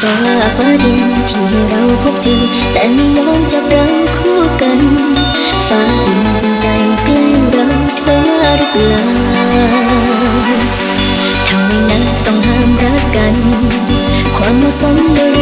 ฟ้าดินที่เราพบเจอแต่ไม่ยอมจับเราคู่กันฟ้าดินจงใจแกล้งเราเธอมาหรือเปล่าทำไมนั้นต้องห้ามรักกัน ความเหมาะสม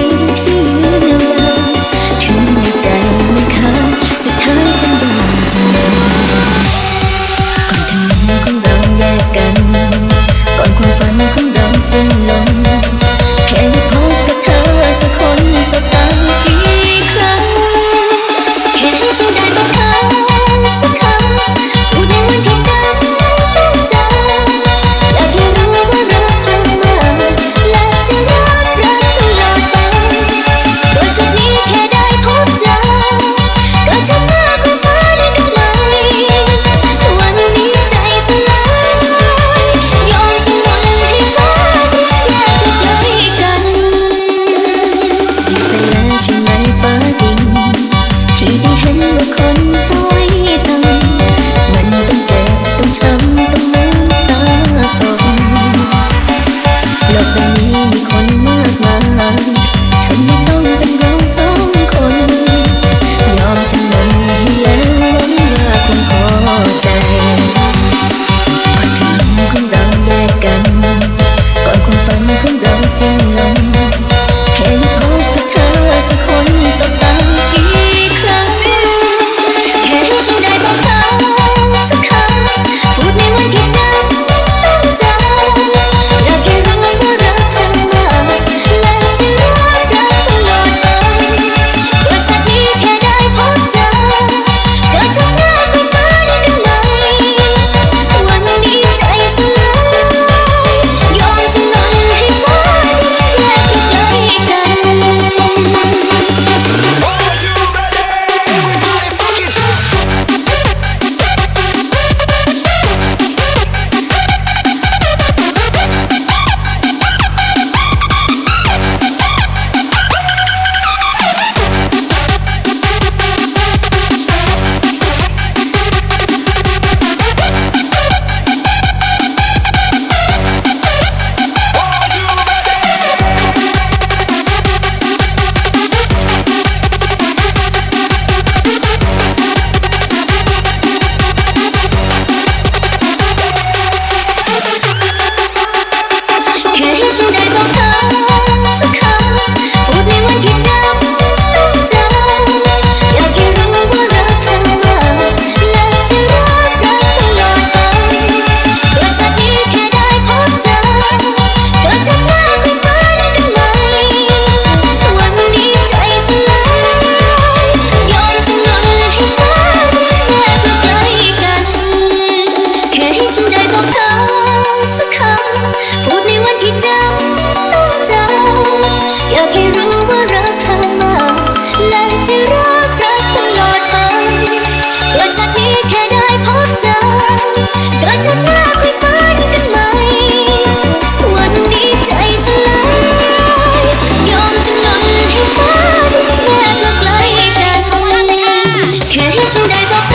সুরে